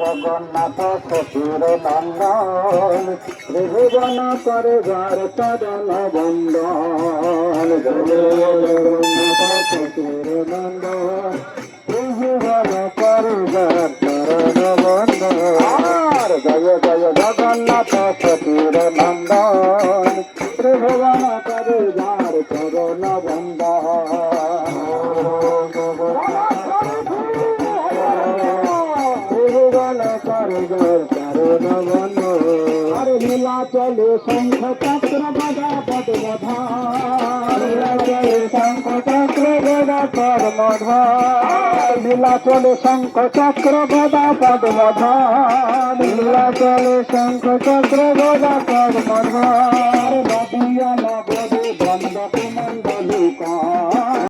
জগন্নাথ শ্বশুর নন্দন, ত্রিভুবন করে বার চরণ বন্দন জগন্নাথ শ্বশুর নন্দন, ত্রিভুবন করে বার চরণ বন্দন জয় জয় জগন্নাথ শ্বশুর নন্দন ত্রিভুবন করে বার চরণ আরে লীলা চলে শঙ্খ চক্র গদা পদ গধা। লীলা চলে শঙ্খ চক্র গদা পদ মধা লীলা চলে শঙ্খ চক্র গদা পদ মধা লীলা চলে শঙ্খ চক্র গদা পদ মধা